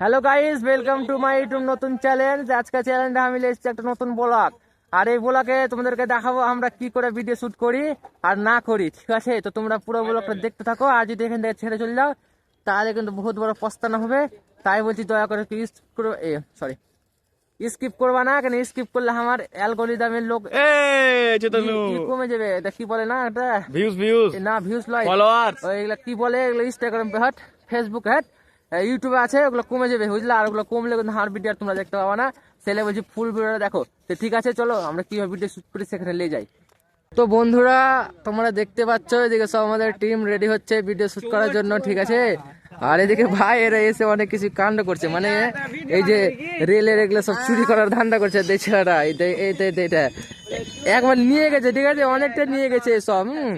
Hello guys welcome to my YouTube নতুন challenge আজকে চ্যালেঞ্জে আমি এসেছি একটা নতুন ব্লগ আর এই ব্লগে তোমাদেরকে দেখাবো আমরা কি করে ভিডিও শুট করি আর না করি, ঠিক আছে? তো তোমরা পুরো ব্লগটা দেখতে থাকো আর যদি এখান থেকে ছেড়ে চলে যাও, তাহলে কিন্তু বহুত বড় পস্তানো হবে। তাই বলছি দয়া করে এ সরি স্কিপ করবা না কেন স্কিপ করলে আমার অ্যালগোরিদমের লোক কমে যাবে। এটা কি বলে না এটা? ভিউজ ভিউজ না ভিউজ লয়। ফলোয়ার কি বলে? এগুলো ইনস্টাগ্রাম হ্যাট ফেসবুক হ্যাট ইউটিউবে আছে ওগুলো কমে যাবে বুঝলা? আর ওগুলো কমলে কিন্তু হার ভিডিও তোমরা দেখতে পাবা না। সেলে বলছি ফুল ভিডিওটা দেখো। তো ঠিক আছে চলো আমরা কীভাবে ভিডিও শুট করি সেখানে নিয়ে যাই। তো বন্ধুরা তোমরা দেখতে পাচ্ছ এদিকে সব আমাদের টিম রেডি হচ্ছে ভিডিও শুট করার জন্য ঠিক আছে? আর এদিকে ভাই এরা এসে অনেক কিছু কাণ্ড করছে মানে এই যে রেলের এগুলো সব চুরি করার ধান্দা করছে ছেলেরা এইটা একবার নিয়ে গেছে ঠিক আছে? অনেকটা নিয়ে গেছে সব হুম।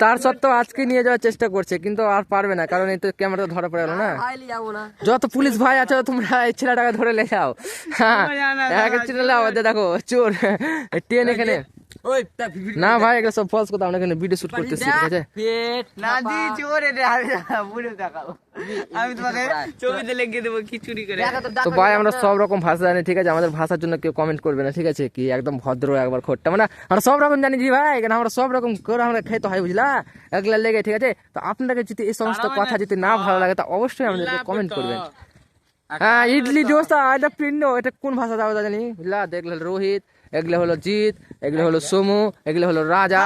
তার সত্ত্বেও আজকে নিয়ে যাওয়ার চেষ্টা করছে কিন্তু আর পারবে না কারণ এই তো ক্যামেরা ধরা পড়ে গেল না। যত পুলিশ ভাই আছে তোমরা এই ছেলেটাকে ধরে লেখাও হ্যাঁ এক ছেলে দেখো চোর ট্রেন এখানে। না ভাই এগুলো সব ফলস কথা আমরা এখানে ভিডিও শুট করতেছি ঠিক আছে? না দি চোর বুড়ো দেখাবো আমি তোমাকে ছবিতে লিখে দেবো কি চুরি করে তো ভাই আমরা সব রকম ভাষা জানি ঠিক আছে? আমাদের ভাষার জন্য কেউ কমেন্ট করবে না ঠিক আছে? কি একদম ভদ্র একবার খোট্টা মানে আমরা সব রকম জানি জি ভাই এখানে আমরা সব রকম করে আমরা খাইতে হয় বুঝলা? এগুলা লেগে ঠিক আছে? তো আপনাকে যদি এই সমস্ত কথা যদি না ভালো লাগে তা অবশ্যই আমাদেরকে কমেন্ট করবেন। হ্যাঁ ইডলি দোসা এটা পিণ্ড এটা কোন ভাষা দাও জানি বুঝলা? দেখলে হলো রোহিত এগুলো হলো জিৎ এগুলো হলো সোমু এগুলো হলো রাজা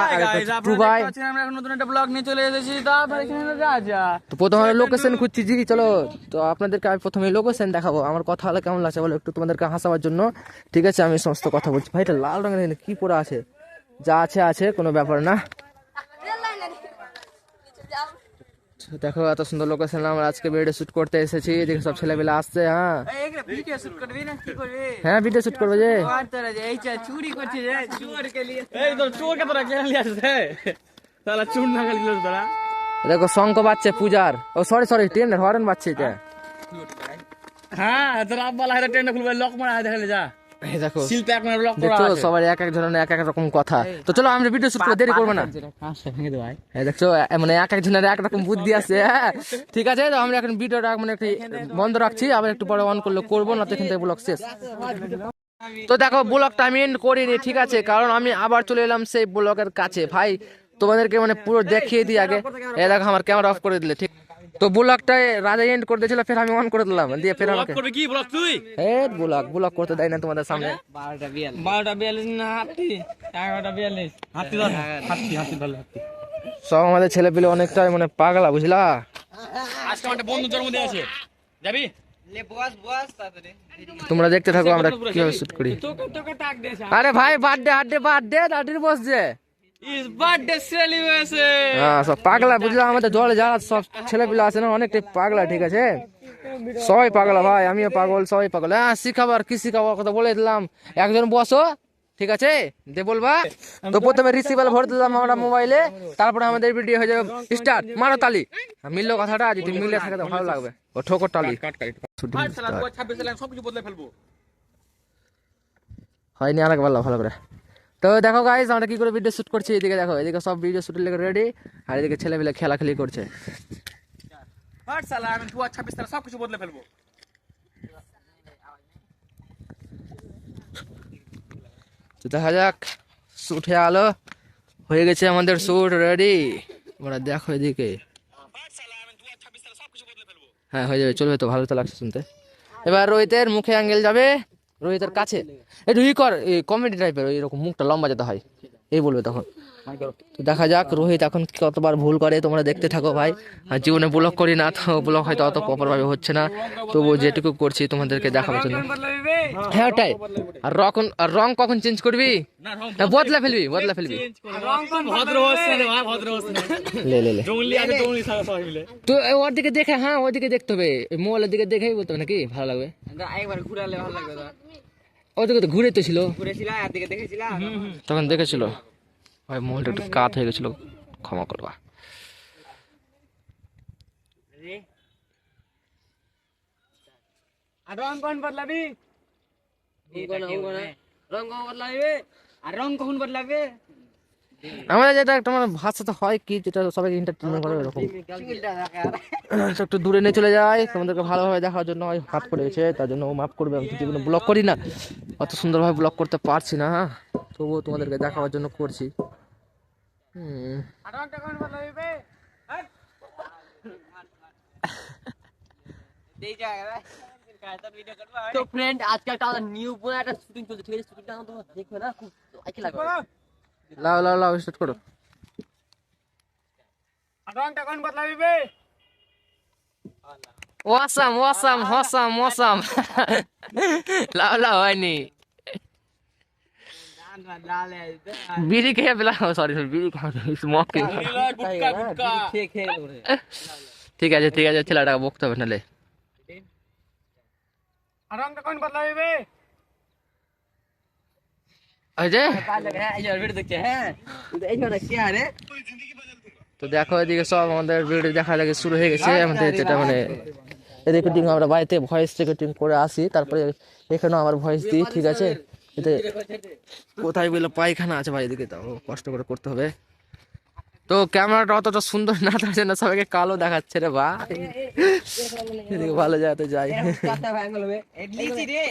দুবাই। টুবাই আমরা এখন নতুন একটা ব্লগ নিয়ে চলে এসেছি। তারপর এখানে রাজা। তো প্রথমে লোকেশন খুঁজছি জি চলো। তো আপনাদেরকে আমি প্রথমে লোকেশন দেখাবো। আমার কথা হলে কেমন লাগছে বলো একটু তোমাদেরকে হাসাবার জন্য। ঠিক আছে আমি সমস্ত কথা বলছি। ভাই এটা লাল রঙের কি পরে আছে? যা আছে আছে কোনো ব্যাপার না তো দেখো এত সুন্দর লোকেশন আমরা আজকে ভিডিও শুট করতে এসেছি। দেখে সব ছেলেবেলা আসছে হ্যাঁ। হ্যাঁ ভিডিও শুট করব যে। চুরি করছিস রে চোর কে লিয়ে এই তো চোর কে তোরা কেন লিয়ে আসছে তাহলে চুন না গেল তোরা? দেখো শঙ্খ বাজছে পূজার। ও সরি সরি ট্রেনের হরেন বাজছে এটা। হ্যাঁ তোরা আব্বা লাইরা ট্রেনে খুলবে লক মারা দেখালে যা। দেখো করা আছে। সবার এক এক ধরনের এক এক রকম কথা। তো চলো আমরা ভিডিও শুট করে দেরি করব না। হ্যাঁ দেখছ মানে এক একজনের এক রকম বুদ্ধি আছে হ্যাঁ। ঠিক আছে তো আমরা এখন ভিডিওটা মানে একটু বন্ধ রাখছি আবার একটু পরে অন করলে করব না তো এখান থেকে ব্লগ শেষ। তো দেখো ব্লগটা আমি end করিনি ঠিক আছে কারণ আমি আবার চলে এলাম সেই ব্লগের কাছে। ভাই তোমাদেরকে মানে পুরো দেখিয়ে দিই আগে। এ দেখো আমার ক্যামেরা অফ করে দিলে ঠিক। তো ব্লগটা রাজা এন্ড করে দিয়েছিল ফের আমি অন করে দিলাম। দিয়ে ফের আমাকে করবে কি ব্লক তুই? এ ব্লগ ব্লগ করতে দেয় না তোমাদের সামনে। বারোটা বিয়াল্লিশ। না হাতি? এগারোটা বিয়াল্লিশ। হাতি ধর হাতি হাতি ধর হাতি। সব আমাদের ছেলে পেলে অনেকটাই মানে পাগলা বুঝলা? আজকে একটা বন্ধু জন্মদিন আছে। যাবি? লে বস বস তাড়াতাড়ি। তোমরা দেখতে থাকো আমরা কীভাবে শুট করি। তোকে তোকে টাক দেশ আরে ভাই বার্থডে হার্ডে বার্থডে দাদির বসছে। ইস বার্থডে সেলিব্রেশন হ্যাঁ সব পাগলা বুঝলাম আমাদের জলে যারা সব ছেলেপিলে আছে না অনেকটাই পাগলা ঠিক আছে? সবাই পাগলা ভাই আমিও পাগল সবাই পাগল। হ্যাঁ শিখাবার কি শিখাবার কথা বলে দিলাম? একজন বসো ঠিক আছে? দে বলবা। তো প্রথমে রিসিভার ভরে দিলাম আমরা মোবাইলে তারপরে আমাদের ভিডিও হয়ে যাবে স্টার্ট মারো তালি। মিললো কথাটা যদি মিলে থাকে তো ভালো লাগবে। ও ঠোকর তালি। হয়নি আর একবার ভালো করে। তো দেখো গাইজ আমরা কি করে ভিডিও শুট করছি? এদিকে দেখো এদিকে সব ভিডিও শুটের লেগে রেডি আর এদিকে ছেলেপিলে খেলাখেলি করছে। আর শালা আমি দু ছাব্বিশ সব কিছু বদলে ফেলব। তো দেখা যাক শুট হয়ে আলো হয়ে গেছে আমাদের শুট রেডি ওরা দেখো এদিকে। হ্যাঁ হয়ে যাবে চলবে তো ভালো তো লাগছে শুনতে। এবার রোহিতের মুখে অ্যাঙ্গেল যাবে। রোহিতের কাছে। ই কর কমেডি টাইপের এরকম মুখটা লম্বা যেতে হয়। এই বলবে তখন। তো দেখা যাক রোহিত এখন কতবার ভুল করে তোমরা দেখতে থাকো ভাই। আর জীবনে ব্লগ করি না তো ব্লগ হয়তো অত প্রপার ভাবে হচ্ছে না। তবুও যেটুকু করছি তোমাদেরকে দেখাবার জন্য। হ্যাঁ ওটাই। আর রকম আর রং কখন চেঞ্জ করবি? হ্যাঁ, বদলা ফেলবি বদলা ফেলবি। ভদ্র হচ্ছে না ভাই ভদ্র হচ্ছে না লে লে তো ওর দিকে দেখে হ্যাঁ ওর দিকে দেখতে হবে। মোবাইলের দিকে দেখেই বলতে হবে নাকি? ভালো লাগবে। একবার ঘুরালে ভালো লাগবে তো ঘুরে তো ছিল ঘুরেছিলাম আর দিকে দেখেছিলাম তখন দেখেছিল। ভাই মহলটা একটু কাত হয়ে গেছিল। ক্ষমা করবা। আর রং কোন বদলাবি? রং কখন বদলাবে? আর রং কখন বদলাবে? আমাদের যেটা একটা মানে ভাষা তো হয় কি যেটা সবাইকে এন্টারটেনমেন্ট করে এরকম একটু দূরে নিয়ে চলে যায় তোমাদেরকে ভালোভাবে দেখার জন্য ওই হাত পড়ে গেছে তার জন্য ও মাফ করবে আমি যেগুলো ব্লগ করি না। অত সুন্দরভাবে ব্লগ করতে পারছি না হ্যাঁ। তবুও তোমাদেরকে দেখাবার জন্য করছি। হুম। তো ফ্রেন্ড আজকে একটা নিউ একটা শুটিং চলছে ঠিক আছে? শুটিংটা তোমরা দেখবে না খুব আইকে লাগবে লাও লাও লাও স্টার্ট করো ওয়াসাম ওয়াসাম হসাম ওয়াসাম লাও লাও হয়নি বিড়ি খেয়ে পেলাম সরি সরি বিড়ি খাওয়া স্মোকিং খেয়ে খেয়ে করে ঠিক আছে ঠিক আছে ছেলেটাকে বকতে হবে নাহলে ওই যে হ্যাঁ এই ভিডিও দেখছে হ্যাঁ এই জন্য কি আরে তো দেখো এদিকে সব আমাদের ভিডিও দেখা লাগে শুরু হয়ে গেছে আমাদের যেটা মানে রেকর্ডিং আমরা বাড়িতে ভয়েস রেকর্ডিং করে আসি তারপরে এখানেও আমার ভয়েস দিই ঠিক আছে? এতে কোথায় বলে পায়খানা আছে ভাই এদিকে তাও কষ্ট করে করতে হবে। তো ক্যামেরাটা অতটা সুন্দর না তার জন্য সবাইকে কালো দেখাচ্ছে রে বা এদিকে ভালো জায়গাতে যাই। চারটা অ্যাঙ্গেল হবে লিচি রে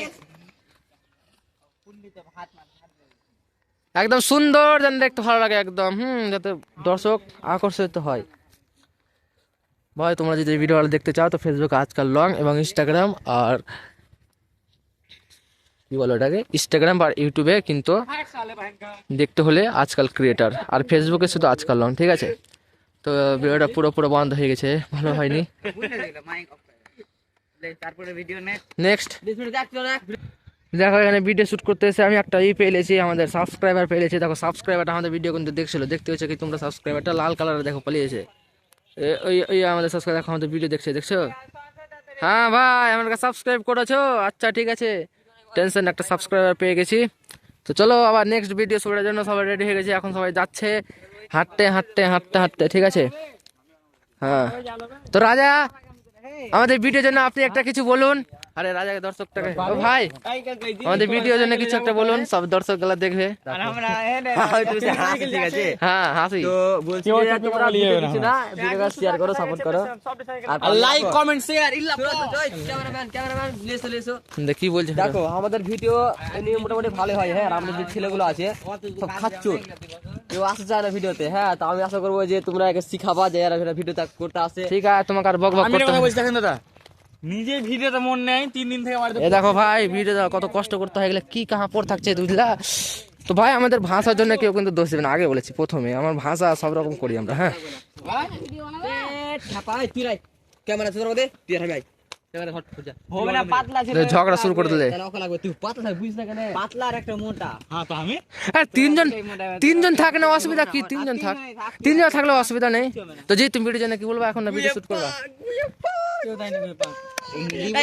একদম সুন্দর যেন দেখতে ভালো লাগে একদম হুম যাতে দর্শক আকর্ষিত হয়। ভাই তোমরা যদি ভিডিও দেখতে চাও তো ফেসবুক আজকাল লং এবং ইনস্টাগ্রাম আর কি বলো ওটাকে? ইনস্টাগ্রাম আর ইউটিউবে কিন্তু দেখতে হলে আজকাল ক্রিয়েটার আর ফেসবুকে শুধু আজকাল লং ঠিক আছে? তো ভিডিওটা পুরো পুরো বন্ধ হয়ে গেছে ভালো হয়নি। নেক্সট দেখ, এখানে ভিডিও শ্যুট করতে এসে আমি একটা ই পেয়েছি আমাদের সাবস্ক্রাইবার পেয়েছি দেখো সাবস্ক্রাইবারটা আমাদের ভিডিও কিন্তু দেখছিল। দেখতে হচ্ছে কি তোমরা সাবস্ক্রাইবারটা লাল কালারে দেখো, পালিয়েছে। ওই ওই আমাদের সাবস্ক্রাইব দেখো, আমাদের ভিডিও দেখছে, দেখছ? হ্যাঁ ভাই আমাকে সাবস্ক্রাইব করেছ? আচ্ছা ঠিক আছে। টেনশন একটা সাবস্ক্রাইবার পেয়ে গেছি। তো চলো, আবার নেক্সট ভিডিও শুটার জন্য সবাই রেডি হয়ে গেছে। এখন সবাই যাচ্ছে। হাঁটতে হাঁটতে হাঁটতে হাঁটতে, ঠিক আছে? হ্যাঁ। তো রাজা, আমাদের ভিডিওর জন্য আপনি একটা কিছু বলুন। আরে রাজাকে দর্শকটাকে। ও ভাই আমাদের ভিডিওর জন্য কিছু একটা বলুন সব দর্শকগুলা দেখবে। আর আমরা হয়তো হাসি ঠিক আছে? হ্যাঁ হাসি। তো বলছি তোমরা ভিডিও না। ভিডিওটা শেয়ার করো সাপোর্ট করো। আর লাইক কমেন্ট শেয়ার ইল্লা ক্যামেরাম্যান ক্যামেরাম্যান লেসো লেসো দেখি বলছে। দেখো আমাদের ভিডিও নিয়ে মোটামুটি ভালো হয় হ্যাঁ আমাদের যে ছেলেগুলো আছে সব খাচ্চুর কেউ আসতে চায় না ভিডিওতে হ্যাঁ তা আমি আশা করব যে তোমরা একে শিখাবা যে এরা ভিডিও করতে আসে। ঠিক আছে তোমাকে আর বক বক করতে কথা হবে বলছি দেখেন দাদা নিজে ভিডিওতে মন নেই তিন দিন থেকে এ দেখো ভাই ভিডিও কত কষ্ট করতে হয় গেলে কি কাহা পর থাকছে বুঝলা তো ভাই আমাদের ভাষার জন্য কেউ কিন্তু দোষ দেবে না আগে বলেছি প্রথমে। আমার ভাষা সব রকম করি আমরা হ্যাঁ। ঝগড়া শুরু করে দিলে। হ্যাঁ তিনজন তিনজন থাকে না অসুবিধা কি? তিনজন থাক তিনজন থাকলে অসুবিধা নেই। তো জি তুমি ভিডিও জন্য কি বলব এখন না ভিডিও শুট করবা?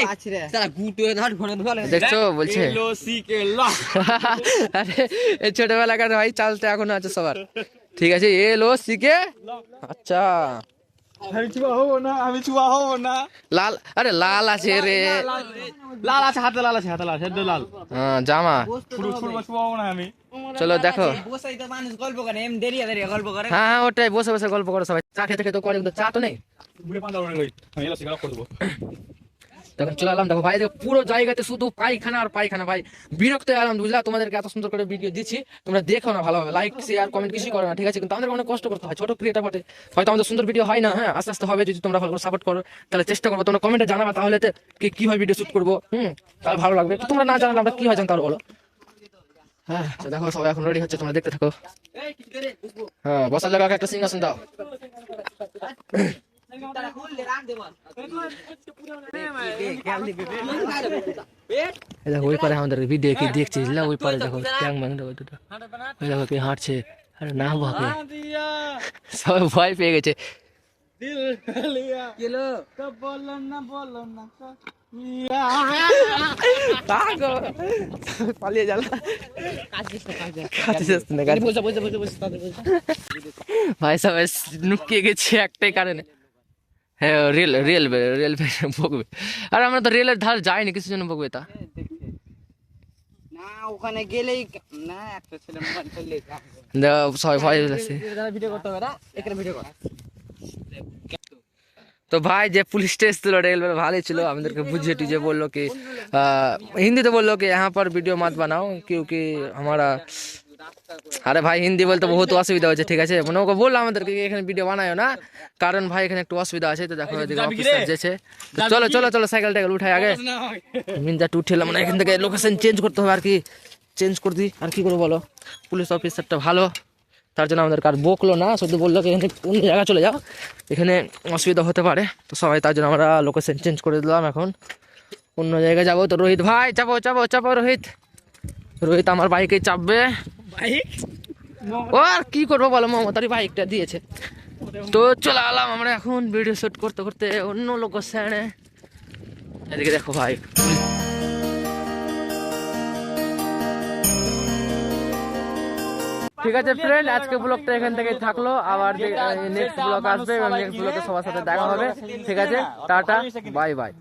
আছে রে। তারা গুটো ধর ঘরে ধরে দেখছ? বলছে। লো সি কে ল। আরে এই ছোটবেলাকার ভাই চালতে এখনও আছে সবার। ঠিক আছে এলো শিখে আচ্ছা। আমি চুয়া হব না লাল আরে লাল আছে রে। লাল আছে হাতে লাল আছে হাতে লাল হেড লাল। হ্যাঁ, জামা। পুরো ছুড়বো চুয়া হব না আমি। চলো দেখো। বসে তো মানুষ গল্প করে এম দেরিয়া দেরিয়া গল্প করে হ্যাঁ হ্যাঁ ওটাই বসে বসে গল্প করো সবাই। চা খেতে খেতে করে চা তো নেই। বুড়ে পান্তা আমি এলা সিগারেট করে দেবো তখন চলে এলাম। দেখো ভাই দেখো পুরো জায়গাতে শুধু পায়খানা আর পায়খানা ভাই। বিরক্ত এলাম বুঝলা? তোমাদেরকে এত সুন্দর করে ভিডিও দিচ্ছি। তোমরা দেখো না ভালোভাবে। লাইক শেয়ার কমেন্ট কিছুই করো না ঠিক আছে? কিন্তু আমাদের অনেক কষ্ট করতে হয় ছোট ক্রিয়েটার বটে। হয়তো আমাদের সুন্দর ভিডিও হয় না হ্যাঁ? আস্তে আস্তে হবে যদি তোমরা ভালো করে সাপোর্ট করো তাহলে চেষ্টা করব। তোমরা কমেন্টে জানাবা তাহলে কি কীভাবে ভিডিও শুট করব হুম? তাহলে ভালো লাগবে। তোমরা না জানালে আমরা কি হয় জানতে বলো? হ্যাঁ দেখো সবাই এখন রেডি হচ্ছে তোমরা দেখতে থাকো। হ্যাঁ বসার জায়গা একটা সিংহাসন দাও। দেখো ওই পারে আমাদের ভিডিও কি দেখছিস না ওই পারে দেখো ট্যাং দেখো দুটো ওই দেখো কি হাঁটছে আরে না বকে সবাই ভয় পেয়ে গেছে পালিয়ে যাল ভাই সবাই নুকিয়ে গেছে একটাই কারণে হ্যাঁ রেল রেলওয়ে রেলওয়ে বকবে আর আমরা তো রেলের ধার যাইনি কিছু জন্য বকবে তা? না ওখানে গেলেই তো ভাই যে পুলিশ টেস্ট ছিল রেলওয়ে ভালোই ছিল। আমাদেরকে বুঝিয়ে টুঝে বলল কি হিন্দিতে বলল কি হ্যাঁ পর ভিডিও মাত বানাও কিউকি আমারা আরে ভাই হিন্দি বলতে বহুত অসুবিধা হচ্ছে ঠিক আছে? মানে ওকে বললাম আমাদেরকে এখানে ভিডিও বানায় না। কারণ ভাই এখানে একটু অসুবিধা আছে তো দেখো এদিকে অফিসার যেছে। তো চলো চলো চলো সাইকেল টাইকেল উঠাই আগে। মিনজাট উঠেলাম মানে এখান থেকে লোকেশন চেঞ্জ করতে হবে আর কি। চেঞ্জ করে দিই আর কি করে বলো? পুলিশ অফিসারটা ভালো তার জন্য আমাদের কার বকলো না শুধু বলল এখানে অন্য জায়গায় চলে যাও। এখানে অসুবিধা হতে পারে তো সবাই তার জন্য আমরা লোকেশন চেঞ্জ করে দিলাম এখন। অন্য জায়গায় যাব তো রোহিত। ভাই চাপো চাপো চাপো রোহিত। রোহিত আমার বাইকে চাপবে। বাইক? ও আর কি করব বলো, মমতারি বাইকটা দিয়েছে। তো চলে আলাম আমরা এখন ভিডিও শুট করতে করতে অন্য লোকেশনে এদিকে দেখো ভাই। ঠিক আছে ফ্রেন্ড আজকে ব্লগটা এখান থেকে থাকল। আবার নেক্সট ব্লগ আসবে, এবং নেক্সট ব্লগে সবার সাথে দেখা হবে। ঠিক আছে, টাটা বাই বাই